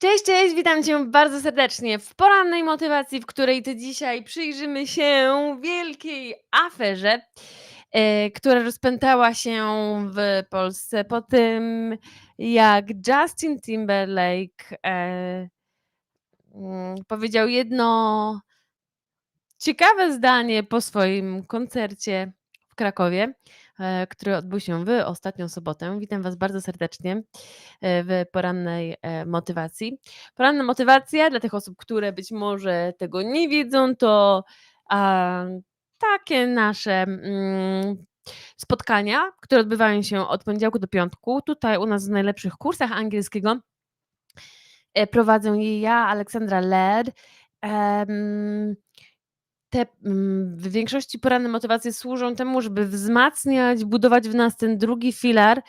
Cześć, cześć, witam cię bardzo serdecznie w porannej motywacji, w której to dzisiaj przyjrzymy się wielkiej aferze, e, która rozpętała się w Polsce po tym, jak Justin Timberlake e, mm, powiedział jedno ciekawe zdanie po swoim koncercie w Krakowie, który odbył się w ostatnią sobotę. Witam Was bardzo serdecznie e, w porannej e, motywacji. Poranna motywacja dla tych osób, które być może tego nie wiedzą, to a, takie nasze mm, spotkania, które odbywają się od poniedziałku do piątku. Tutaj u nas w najlepszych kursach angielskiego e, prowadzę je ja, Aleksandra Led. Em, te mm, w większości poranne motywacje służą temu, żeby wzmacniać, budować w nas ten drugi filar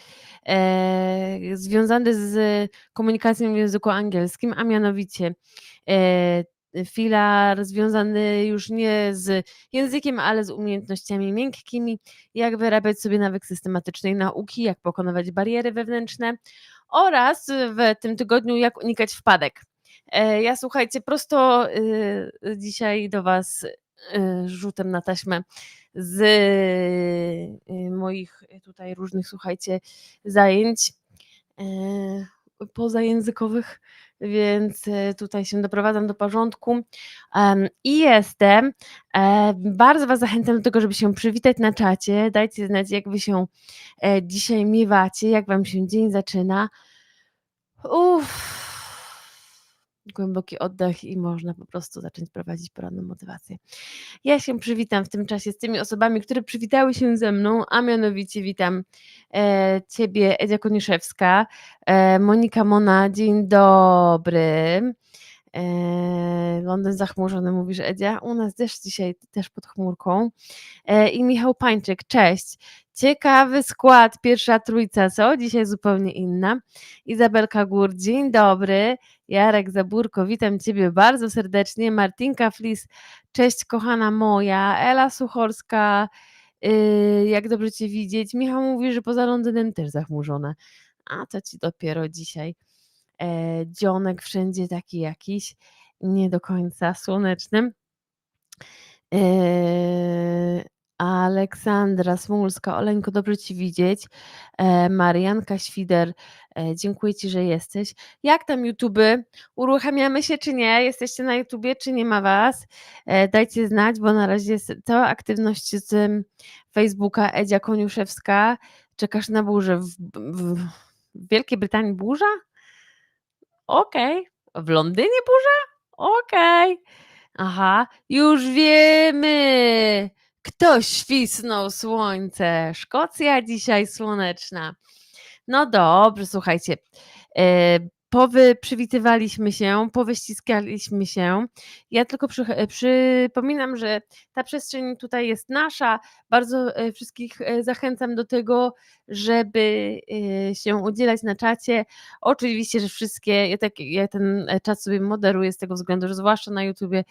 e, związany z komunikacją w języku angielskim, a mianowicie e, filar związany już nie z językiem, ale z umiejętnościami miękkimi, jak wyrabiać sobie nawyk systematycznej nauki, jak pokonywać bariery wewnętrzne oraz w tym tygodniu, jak unikać wpadek. E, Ja słuchajcie, prosto y, dzisiaj do Was rzutem na taśmę z y, moich tutaj różnych, słuchajcie, zajęć e, pozajęzykowych, więc e, tutaj się doprowadzam do porządku i jestem. E, Bardzo Was zachęcam do tego, żeby się przywitać na czacie. Dajcie znać, jak Wy się dzisiaj miewacie, jak Wam się dzień zaczyna. Uff. Głęboki oddech i można po prostu zacząć prowadzić poranną motywację. Ja się przywitam w tym czasie z tymi osobami, które przywitały się ze mną, a mianowicie witam e, Ciebie, Edzia Koniuszewska, e, Monika Mona, dzień dobry. E, Londyn zachmurzony, mówisz Edzia. U nas też dzisiaj też pod chmurką. E, I Michał Pańczyk, cześć. Ciekawy skład, pierwsza trójca, co? Dzisiaj zupełnie inna. Izabelka Gór, dzień dobry. Jarek Zaburko, witam Ciebie bardzo serdecznie. Martinka Flis, cześć kochana moja. Ela Suchorska, yy, jak dobrze Cię widzieć. Michał mówi, że poza Londynem też zachmurzone. A to Ci dopiero dzisiaj. E, dzionek wszędzie taki jakiś, nie do końca słoneczny. Eee, Aleksandra Smulska, Oleńko, dobrze Ci widzieć. E, Marianka Świder, e, dziękuję Ci, że jesteś. Jak tam YouTube? Uruchamiamy się czy nie? Jesteście na YouTubie, czy nie ma Was? E, dajcie znać, bo na razie jest cała aktywność z em, Facebooka Edzia Koniuszewska. Czekasz na burzę. W, w, w Wielkiej Brytanii burza? Okej. W Londynie burza? Okej. Aha, już wiemy. Kto świsnął słońce? Szkocja dzisiaj słoneczna. No dobrze, słuchajcie. E, Powy przywitywaliśmy się, powyściskaliśmy się. Ja tylko przy, e, przypominam, że ta przestrzeń tutaj jest nasza. Bardzo e, wszystkich e, zachęcam do tego, żeby się udzielać na czacie. Oczywiście, że wszystkie, ja, tak, ja ten czat sobie moderuję z tego względu, że zwłaszcza na YouTubie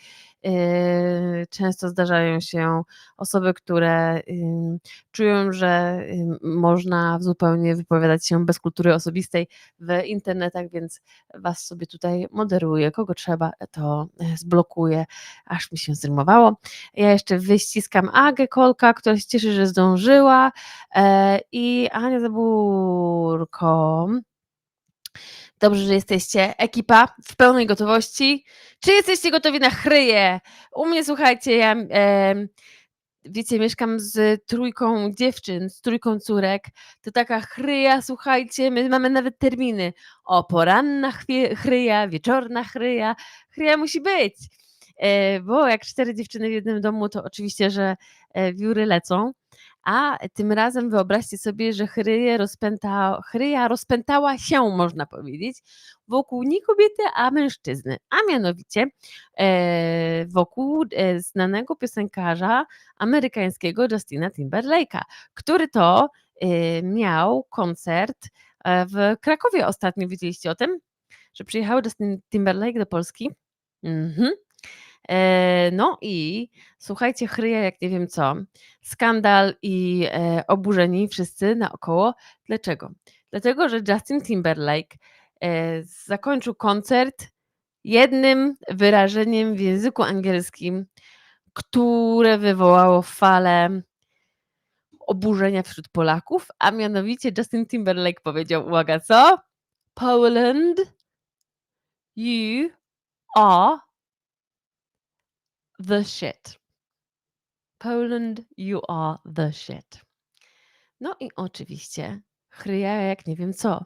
często zdarzają się osoby, które ym, czują, że ym, można zupełnie wypowiadać się bez kultury osobistej w internetach, więc Was sobie tutaj moderuję. Kogo trzeba, to e, zblokuję, aż mi się zrymowało. Ja jeszcze wyściskam Agę Kolka, która się cieszy, że zdążyła e, i Ania Zaburko. Dobrze, że jesteście. Ekipa w pełnej gotowości. Czy jesteście gotowi na chryję? U mnie, słuchajcie, ja em, wiecie, mieszkam z trójką dziewczyn, z trójką córek. To taka chryja, słuchajcie, my mamy nawet terminy. O, poranna chryja, wieczorna chryja. Chryja musi być. E, Bo jak cztery dziewczyny w jednym domu, to oczywiście, że e, wióry lecą. A tym razem wyobraźcie sobie, że chryję rozpęta, chryja rozpętała się, można powiedzieć, wokół nie kobiety, a mężczyzny. A mianowicie e, wokół e, znanego piosenkarza amerykańskiego Justina Timberlake'a, który to e, miał koncert e, w Krakowie ostatnio. Wiedzieliście o tym? Że przyjechał Justin Timberlake do Polski? Mhm. E, No i słuchajcie, chryja jak nie wiem co. Skandal i e, oburzeni wszyscy naokoło. Dlaczego? Dlatego, że Justin Timberlake e, zakończył koncert jednym wyrażeniem w języku angielskim, które wywołało falę oburzenia wśród Polaków, a mianowicie Justin Timberlake powiedział, uwaga, co? Poland, you are the shit. Poland, you are the shit. No i oczywiście chryja jak nie wiem co,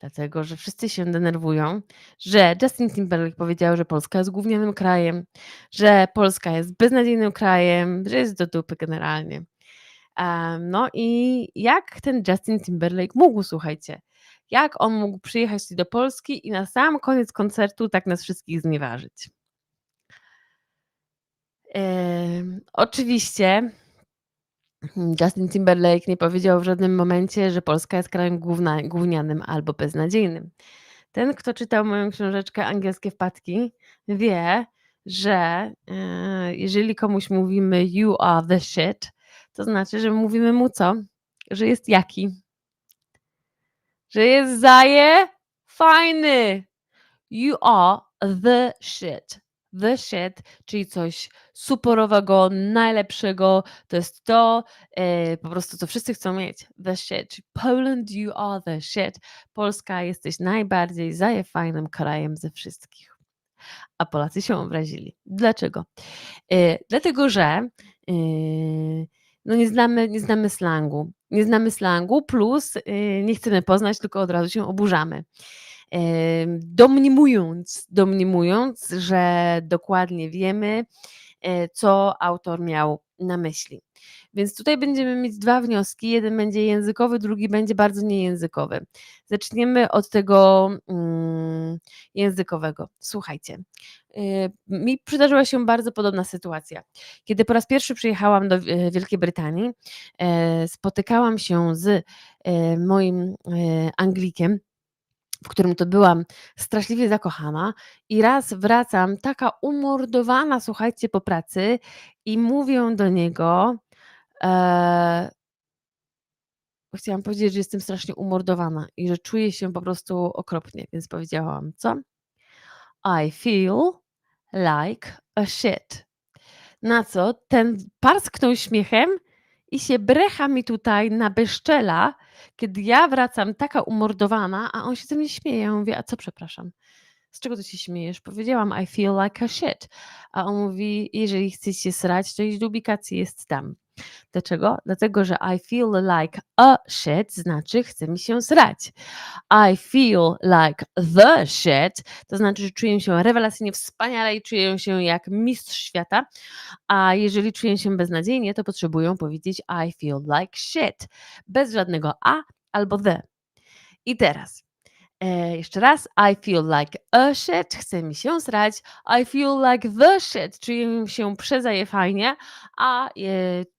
dlatego że wszyscy się denerwują, że Justin Timberlake powiedział, że Polska jest gównianym krajem, że Polska jest beznadziejnym krajem, że jest do dupy generalnie. No i jak ten Justin Timberlake mógł, słuchajcie, jak on mógł przyjechać do Polski i na sam koniec koncertu tak nas wszystkich znieważyć? Oczywiście Justin Timberlake nie powiedział w żadnym momencie, że Polska jest krajem gówna, gównianym albo beznadziejnym. Ten, kto czytał moją książeczkę Angielskie wpadki, wie, że e, jeżeli komuś mówimy you are the shit, to znaczy, że mówimy mu co? Że jest jaki? Że jest zaje fajny. You are the shit. The shit, czyli coś superowego, najlepszego. To jest to, e, po prostu co wszyscy chcą mieć. The shit. Poland, you are the shit. Polska, jesteś najbardziej zaje fajnym krajem ze wszystkich. A Polacy się obrazili. Dlaczego? E, dlatego, że e, no nie, znamy, nie znamy slangu. Nie znamy slangu, plus e, nie chcemy poznać, tylko od razu się oburzamy. Domnimując, domnimując, że dokładnie wiemy, e, co autor miał na myśli. Więc tutaj będziemy mieć dwa wnioski. Jeden będzie językowy, drugi będzie bardzo niejęzykowy. Zaczniemy od tego mm, językowego. Słuchajcie, y, mi przydarzyła się bardzo podobna sytuacja. Kiedy po raz pierwszy przyjechałam do e, Wielkiej Brytanii, e, spotykałam się z e, moim e, Anglikiem, w którym to byłam straszliwie zakochana i raz wracam taka umordowana, słuchajcie, po pracy i mówię do niego, e, chciałam powiedzieć, że jestem strasznie umordowana i że czuję się po prostu okropnie, więc powiedziałam, co? I feel like a shit. Na co ten parsknął śmiechem i się brecha mi tutaj na bezczela, kiedy ja wracam taka umordowana, a on się ze mnie śmieje. Ja mówię, a co przepraszam? Z czego ty się śmiejesz? Powiedziałam, I feel like a shit. A on mówi, jeżeli chcesz się srać, to idź do jest tam. Dlaczego? Dlatego, że I feel like a shit znaczy chce mi się srać. I feel like the shit to znaczy, że czuję się rewelacyjnie wspaniale i czuję się jak mistrz świata. A jeżeli czuję się beznadziejnie, to potrzebują powiedzieć I feel like shit. Bez żadnego a albo the. I teraz. E, jeszcze raz. I feel like a shit. Chce mi się srać. I feel like the shit. Czuję się przezaje fajnie. A e,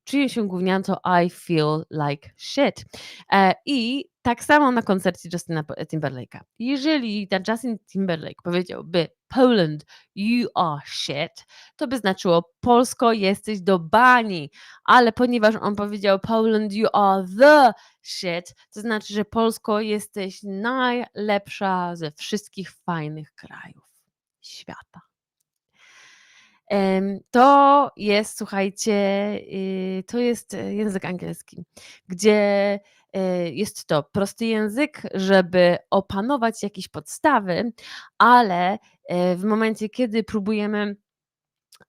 czuję się gówniańco. I feel like shit. E, I tak samo na koncercie Justina Timberlake'a. Jeżeli ten Justin Timberlake powiedziałby Poland, you are shit, to by znaczyło Polsko, jesteś do bani. Ale ponieważ on powiedział Poland, you are the shit, to znaczy, że Polsko, jesteś najlepsza ze wszystkich fajnych krajów świata. To jest, słuchajcie, y, to jest e, język angielski, gdzie jest to prosty język, żeby opanować jakieś podstawy, ale e, w momencie, kiedy próbujemy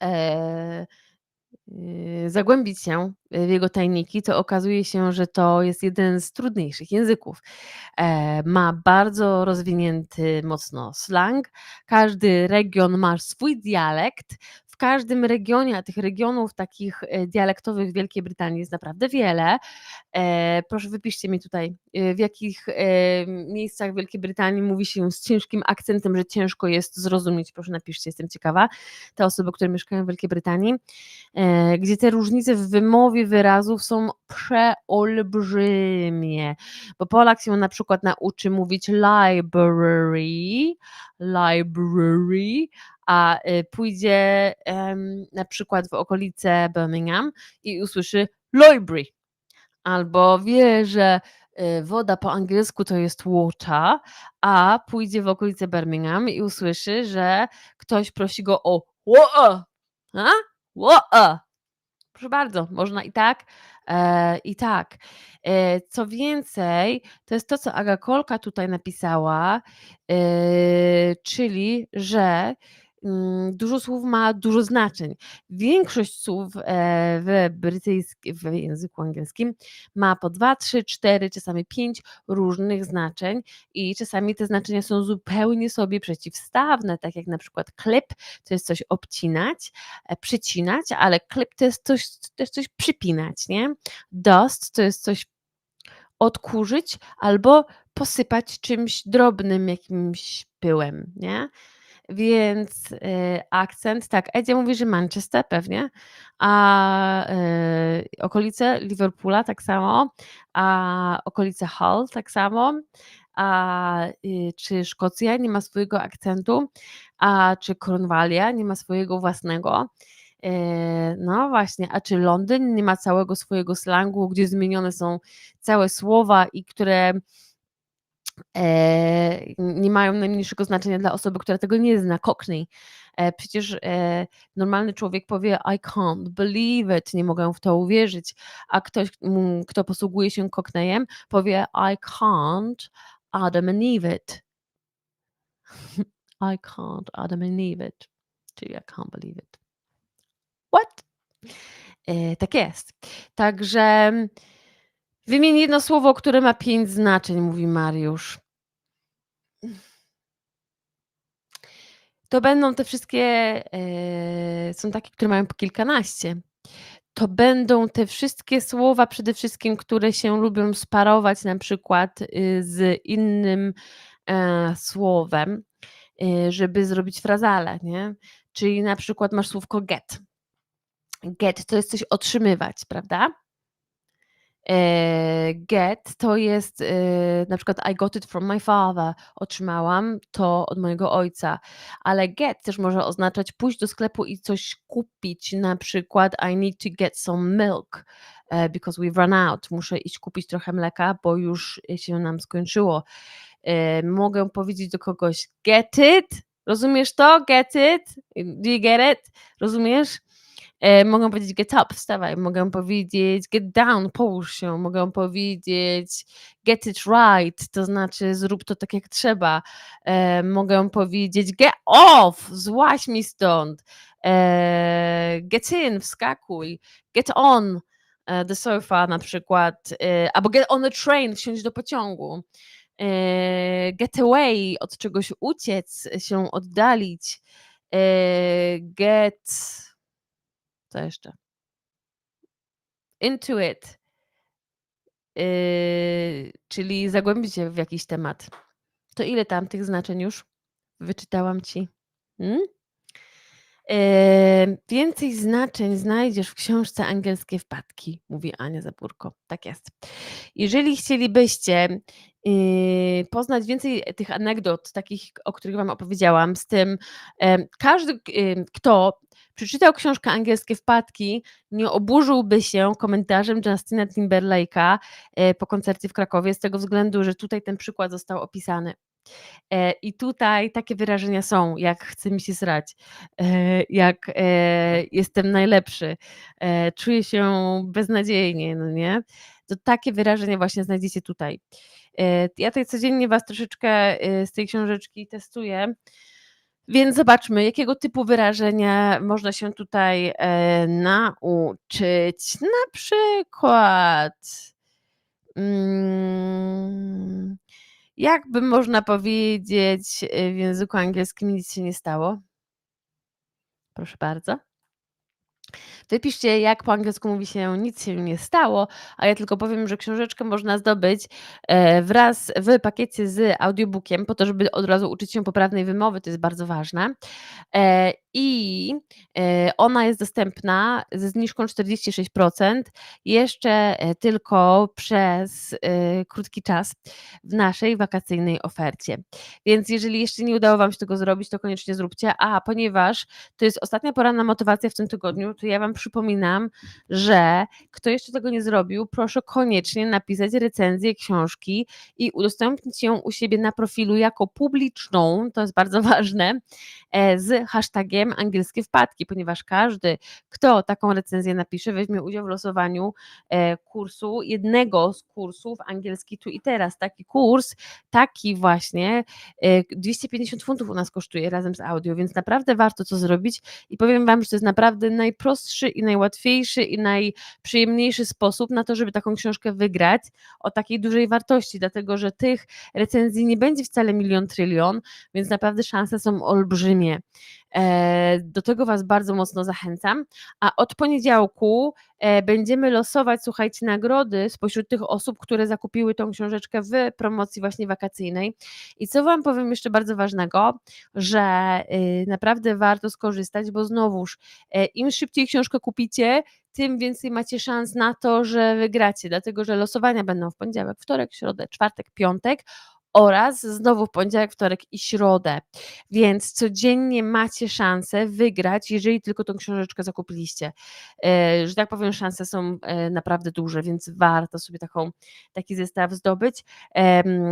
e, y, zagłębić się w jego tajniki, to okazuje się, że to jest jeden z trudniejszych języków. E, Ma bardzo rozwinięty mocno slang. Każdy region ma swój dialekt. Każdym regionie, a tych regionów takich e, dialektowych w Wielkiej Brytanii jest naprawdę wiele. E, Proszę wypiszcie mi tutaj, e, w jakich miejscach w Wielkiej Brytanii mówi się z ciężkim akcentem, że ciężko jest zrozumieć. Proszę napiszcie, jestem ciekawa. Te osoby, które mieszkają w Wielkiej Brytanii, gdzie te różnice w wymowie wyrazów są przeolbrzymie. Bo Polak się na przykład nauczy mówić library, library, a y, pójdzie em, na przykład w okolice Birmingham i usłyszy library. Albo wie, że y, woda po angielsku to jest water, a pójdzie w okolice Birmingham i usłyszy, że ktoś prosi go o water, a? Water. Proszę bardzo, można i tak, e, i tak. E, co więcej, to jest to, co Aga Kolka tutaj napisała, e, czyli że dużo słów ma dużo znaczeń. Większość słów e, w, brytyjskim, w języku angielskim ma po dwa, trzy, cztery, czasami pięć różnych znaczeń i czasami te znaczenia są zupełnie sobie przeciwstawne, tak jak na przykład clip to jest coś obcinać, e, przycinać, ale clip to jest coś, to jest coś przypinać, nie? Dust to jest coś odkurzyć albo posypać czymś drobnym, jakimś pyłem, nie? Więc y, akcent, tak, Edzia mówi, że Manchester pewnie, a y, okolice Liverpoola tak samo, a okolice Hull tak samo, a y, czy Szkocja nie ma swojego akcentu, a czy Cornwallia nie ma swojego własnego. Y, no właśnie, a czy Londyn nie ma całego swojego slangu, gdzie zmienione są całe słowa i które nie mają najmniejszego znaczenia dla osoby, która tego nie zna. Cockney. E, przecież e, normalny człowiek powie I can't believe it, nie mogę w to uwierzyć, a ktoś, kto posługuje się Cockneyem, powie I can't Adam and Eve it. I can't Adam and Eve it. Czyli I can't believe it. What? E, tak jest. Także wymień jedno słowo, które ma pięć znaczeń, mówi Mariusz. To będą te wszystkie, e, są takie, które mają po kilkanaście. To będą te wszystkie słowa przede wszystkim, które się lubią sparować na przykład y, z innym e, słowem, y, żeby zrobić frazale, nie? Czyli na przykład masz słówko get. Get to jest coś otrzymywać, prawda? E, get to jest e, na przykład I got it from my father, otrzymałam to od mojego ojca, ale get też może oznaczać pójść do sklepu i coś kupić, na przykład I need to get some milk e, because we've run out, muszę iść kupić trochę mleka, bo już się nam skończyło. Mogę powiedzieć do kogoś get it, rozumiesz to? Get it? Do you get it? Rozumiesz? E, mogę powiedzieć get up, wstawaj, mogę powiedzieć get down, połóż się, mogę powiedzieć get it right, to znaczy zrób to tak jak trzeba. E, mogę powiedzieć get off, złaź mi stąd. E, get in, wskakuj. Get on the sofa na przykład, albo get on a train, wsiąść do pociągu. Get away, od czegoś uciec, się oddalić. get co jeszcze? Into it. Yy, czyli zagłębić się w jakiś temat. To ile tam tych znaczeń już wyczytałam ci? Hmm? Yy, więcej znaczeń znajdziesz w książce Angielskie Wpadki, mówi Ania Zabórko. Tak jest. Jeżeli chcielibyście yy, poznać więcej tych anegdot, takich, o których Wam opowiedziałam, z tym, yy, każdy, kto przeczytał książkę Angielskie Wpadki, nie oburzyłby się komentarzem Justina Timberlake'a e, po koncercie w Krakowie, z tego względu, że tutaj ten przykład został opisany. E, I tutaj takie wyrażenia są, jak chce mi się srać, e, jak jestem najlepszy, czuję się beznadziejnie, no nie? To takie wyrażenia właśnie znajdziecie tutaj. Ja tutaj codziennie Was troszeczkę z tej książeczki testuję, więc zobaczmy, jakiego typu wyrażenia można się tutaj e, nauczyć. Na przykład, mm, jakby można powiedzieć e, w języku angielskim nic się nie stało? Proszę bardzo. Wypiszcie, jak po angielsku mówi się nic się nie stało, a ja tylko powiem, że książeczkę można zdobyć e, wraz w pakiecie z audiobookiem, po to, żeby od razu uczyć się poprawnej wymowy, to jest bardzo ważne. I, e, ona jest dostępna ze zniżką 46% jeszcze, e, tylko przez, e, krótki czas w naszej wakacyjnej ofercie. Więc jeżeli jeszcze nie udało Wam się tego zrobić, to koniecznie zróbcie. A ponieważ to jest ostatnia poranna motywacja w tym tygodniu, to ja Wam przypominam, że kto jeszcze tego nie zrobił, proszę koniecznie napisać recenzję książki i udostępnić ją u siebie na profilu jako publiczną, to jest bardzo ważne, z hashtagiem angielskie wpadki, ponieważ każdy, kto taką recenzję napisze, weźmie udział w losowaniu e, kursu, jednego z kursów angielski tu i teraz. Taki kurs, taki właśnie, e, 250 funtów u nas kosztuje razem z audio, więc naprawdę warto to zrobić i powiem Wam, że to jest naprawdę najprostszy i najłatwiejszy i najprzyjemniejszy sposób na to, żeby taką książkę wygrać o takiej dużej wartości, dlatego że tych recenzji nie będzie wcale milion, trylion, więc naprawdę szanse są olbrzymie. E, do tego Was bardzo mocno zachęcam. A od poniedziałku e, będziemy losować, słuchajcie, nagrody spośród tych osób, które zakupiły tą książeczkę w promocji właśnie wakacyjnej. I co Wam powiem jeszcze bardzo ważnego, że y, naprawdę warto skorzystać, bo znowuż e, im szybciej książkę kupicie, tym więcej macie szans na to, że wygracie, dlatego że losowania będą w poniedziałek, wtorek, środę, czwartek, piątek oraz znowu w poniedziałek, wtorek i środę. Więc codziennie macie szansę wygrać, jeżeli tylko tą książeczkę zakupiliście. E, że tak powiem, szanse są e, naprawdę duże, więc warto sobie taką, taki zestaw zdobyć.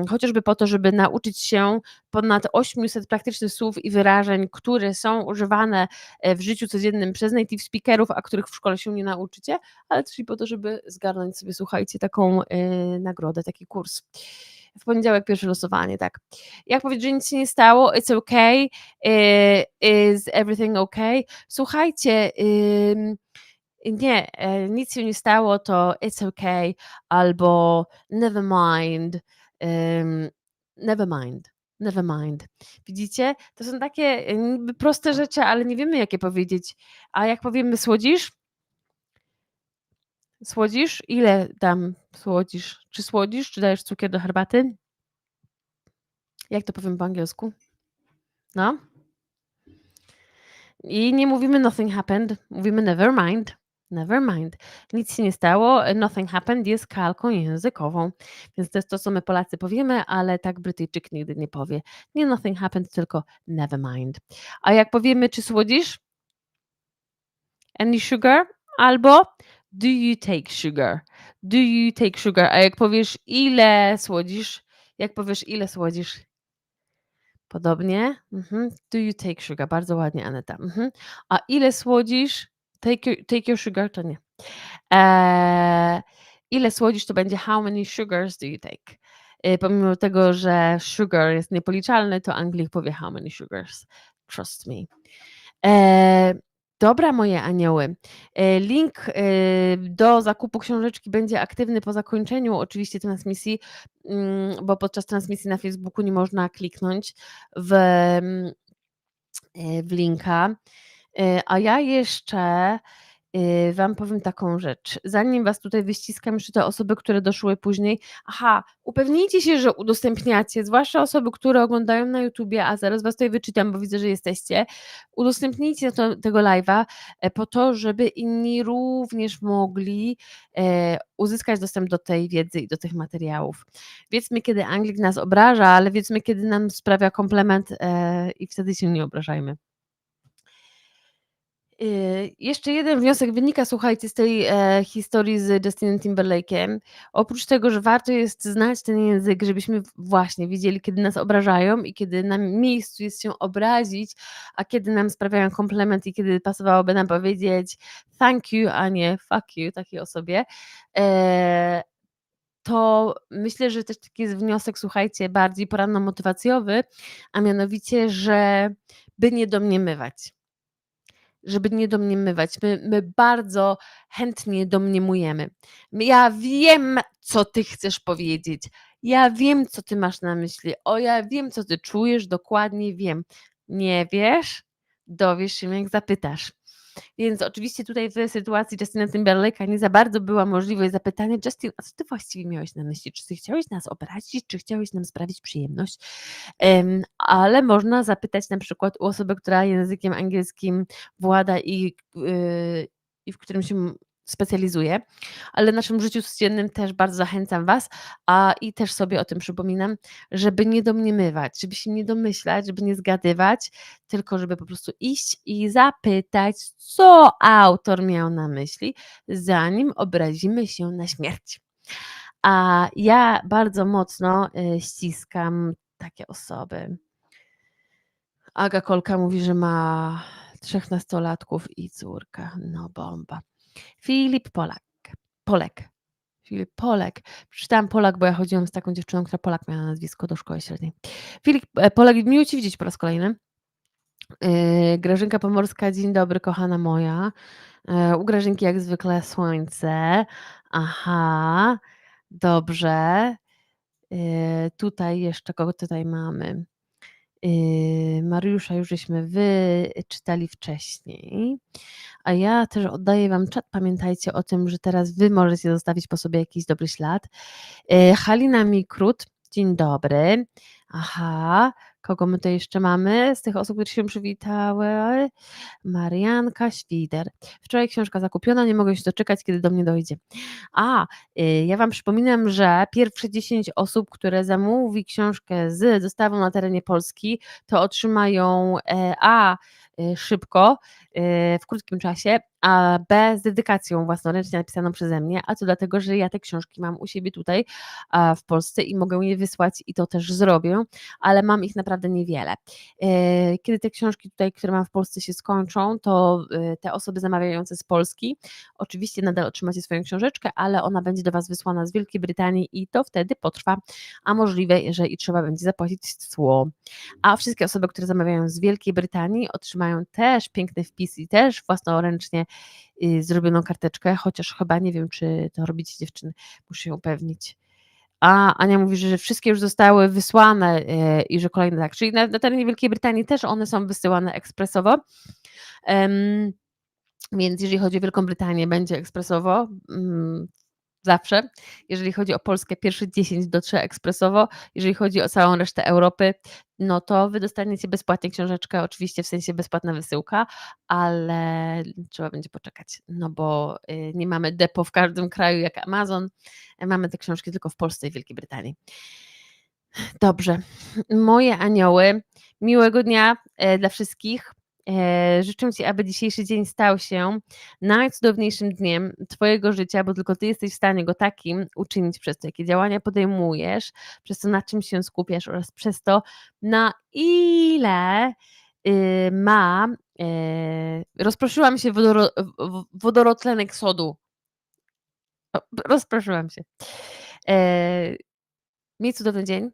Chociażby po to, żeby nauczyć się ponad 800 praktycznych słów i wyrażeń, które są używane e, w życiu codziennym przez native speakerów, a których w szkole się nie nauczycie, ale też i po to, żeby zgarnąć sobie, słuchajcie, taką nagrodę, taki kurs w poniedziałek pierwsze losowanie, tak. Jak powiedzieć, że nic się nie stało, it's okay, is everything okay? Słuchajcie, nie, e, nic się nie stało, to it's okay, albo never mind, never mind. Never mind. Widzicie? To są takie e, niby proste rzeczy, ale nie wiemy, jakie powiedzieć. A jak powiemy słodzisz? Słodzisz? Ile tam słodzisz? Czy słodzisz? Czy dajesz cukier do herbaty? Jak to powiem po angielsku? No. I nie mówimy nothing happened, mówimy never mind. Never mind. Nic się nie stało. Nothing happened jest kalką językową. Więc to jest to, co my Polacy powiemy, ale tak Brytyjczyk nigdy nie powie. Nie nothing happened, tylko never mind. A jak powiemy, czy słodzisz? Any sugar? Albo do you take sugar? Do you take sugar? A jak powiesz, ile słodzisz? Jak powiesz, ile słodzisz? Podobnie. Mhm. Do you take sugar? Bardzo ładnie, Aneta. Mhm. A ile słodzisz? Take your, take your sugar to nie. Eee, ile słodzisz to będzie how many sugars do you take? Eee, pomimo tego, że sugar jest niepoliczalny, to Anglik powie how many sugars. Trust me. Eee, Dobra, moje anioły. E, link e, do zakupu książeczki będzie aktywny po zakończeniu oczywiście transmisji, mm, bo podczas transmisji na Facebooku nie można kliknąć w, mm, e, w linka. A ja jeszcze wam powiem taką rzecz. Zanim Was tutaj wyściskam, jeszcze te osoby, które doszły później. Aha, upewnijcie się, że udostępniacie, zwłaszcza osoby, które oglądają na YouTubie, a zaraz Was tutaj wyczytam, bo widzę, że jesteście. Udostępnijcie to, tego live'a e, po to, żeby inni również mogli e, uzyskać dostęp do tej wiedzy i do tych materiałów. Wiedzmy, kiedy Anglik nas obraża, ale wiedzmy, kiedy nam sprawia komplement e, i wtedy się nie obrażajmy. Y, jeszcze jeden wniosek wynika, słuchajcie, z tej e, historii z Justinem Timberlake'em. Oprócz tego, że warto jest znać ten język, żebyśmy właśnie wiedzieli, kiedy nas obrażają i kiedy na miejscu jest się obrazić, a kiedy nam sprawiają komplement i kiedy pasowałoby nam powiedzieć thank you, a nie fuck you takiej osobie. E, to myślę, że też taki jest wniosek, słuchajcie, bardziej poranno-motywacjowy, a mianowicie, że by nie domniemywać żeby nie domniemywać. My, my bardzo chętnie domniemujemy. Ja wiem, co ty chcesz powiedzieć. Ja wiem, co ty masz na myśli. O, ja wiem, co ty czujesz, dokładnie wiem. Nie wiesz? Dowiesz się, jak zapytasz. Więc oczywiście tutaj w sytuacji Justina Timberlake'a nie za bardzo była możliwość zapytania: „Justin, a co ty właściwie miałeś na myśli? Czy ty chciałeś nas obrazić, czy chciałeś nam sprawić przyjemność?” Em, ale można zapytać na przykład u osoby, która językiem angielskim włada i yy, i w którym się specjalizuje, ale w naszym życiu codziennym też bardzo zachęcam Was, a i też sobie o tym przypominam, żeby nie domniemywać, żeby się nie domyślać, żeby nie zgadywać, tylko żeby po prostu iść i zapytać, co autor miał na myśli, zanim obrazimy się na śmierć. A ja bardzo mocno, y, ściskam takie osoby. Aga Kolka mówi, że ma 3 nastolatków i córkę. No bomba. Filip Polak Polek. Filip Polek. Przeczytałam Polak, bo ja chodziłam z taką dziewczyną, która Polak miała na nazwisko do szkoły średniej. Filip e, Polak, miło Cię widzieć po raz kolejny. Yy, Grażynka Pomorska, dzień dobry, kochana moja. Yy, u Grażynki jak zwykle słońce. Aha, dobrze. Tutaj jeszcze kogo tutaj mamy? Yy, Mariusza już żeśmy wyczytali wcześniej. A ja też oddaję Wam czat. Pamiętajcie o tym, że teraz Wy możecie zostawić po sobie jakiś dobry ślad. Yy, Halina Mikrut, dzień dobry. Aha, kogo my tutaj jeszcze mamy z tych osób, które się przywitały? Marianka Świder. Wczoraj książka zakupiona, nie mogę się doczekać, kiedy do mnie dojdzie. A, yy, ja Wam przypominam, że pierwsze 10 osób, które zamówi książkę z dostawą na terenie Polski, to otrzymają, e, a, y, szybko, y, w krótkim czasie, a B z dedykacją własnoręcznie napisaną przeze mnie, a to dlatego, że ja te książki mam u siebie tutaj w Polsce i mogę je wysłać i to też zrobię, ale mam ich naprawdę niewiele. Yy, kiedy te książki tutaj, które mam w Polsce się skończą, to te osoby zamawiające z Polski oczywiście nadal otrzymacie swoją książeczkę, ale ona będzie do Was wysłana z Wielkiej Brytanii i to wtedy potrwa, a możliwe, że i trzeba będzie zapłacić cło. A wszystkie osoby, które zamawiają z Wielkiej Brytanii otrzymają też piękny wpis i też własnoręcznie yy, zrobioną karteczkę, chociaż chyba nie wiem, czy to robicie dziewczyny, muszę się upewnić. A, Ania mówi, że wszystkie już zostały wysłane yy, i że kolejne tak, czyli na, na terenie Wielkiej Brytanii też one są wysyłane ekspresowo. Ym, więc jeżeli chodzi o Wielką Brytanię, będzie ekspresowo. Mm, zawsze. Jeżeli chodzi o Polskę, pierwsze 10 dotrze ekspresowo. Jeżeli chodzi o całą resztę Europy, no to wy dostaniecie bezpłatnie książeczkę, oczywiście w sensie bezpłatna wysyłka, ale trzeba będzie poczekać, no bo y, nie mamy depo w każdym kraju jak Amazon. Mamy te książki tylko w Polsce i Wielkiej Brytanii. Dobrze. Moje anioły, miłego dnia e, dla wszystkich. E, życzę Ci, aby dzisiejszy dzień stał się najcudowniejszym dniem Twojego życia, bo tylko Ty jesteś w stanie go takim uczynić przez to, jakie działania podejmujesz, przez to, na czym się skupiasz oraz przez to, na ile y, ma. Y, rozproszyłam się wodoro, wodorotlenek sodu. Rozproszyłam się. E, miej cudowny dzień.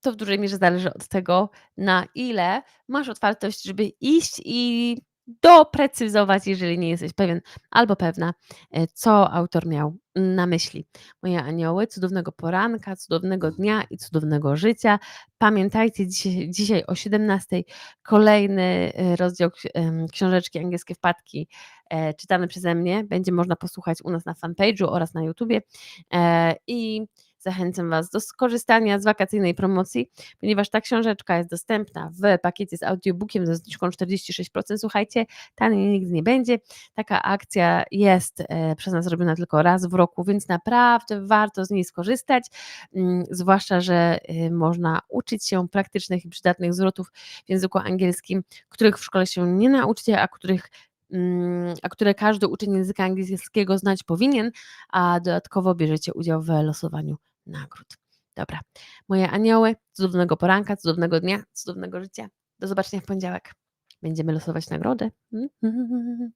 To w dużej mierze zależy od tego, na ile masz otwartość, żeby iść i doprecyzować, jeżeli nie jesteś pewien albo pewna, e, co autor miał na myśli. Moje anioły, cudownego poranka, cudownego dnia i cudownego życia. Pamiętajcie, dzisiaj, dzisiaj o 17 kolejny e, rozdział książeczki Angielskie Wpadki e, czytany przeze mnie. Będzie można posłuchać u nas na fanpage'u oraz na YouTubie. I Zachęcam Was do skorzystania z wakacyjnej promocji, ponieważ ta książeczka jest dostępna w pakiecie z audiobookiem ze zniżką 46%. Słuchajcie, taniej nigdy nie będzie. Taka akcja jest e, przez nas robiona tylko raz w roku, więc naprawdę warto z niej skorzystać, mm, zwłaszcza, że e, można uczyć się praktycznych i przydatnych zwrotów w języku angielskim, których w szkole się nie nauczycie, a których mm, a które każdy uczeń języka angielskiego znać powinien, a dodatkowo bierzecie udział w losowaniu nagród. Dobra, moje anioły, cudownego poranka, cudownego dnia, cudownego życia. Do zobaczenia w poniedziałek. Będziemy losować nagrody.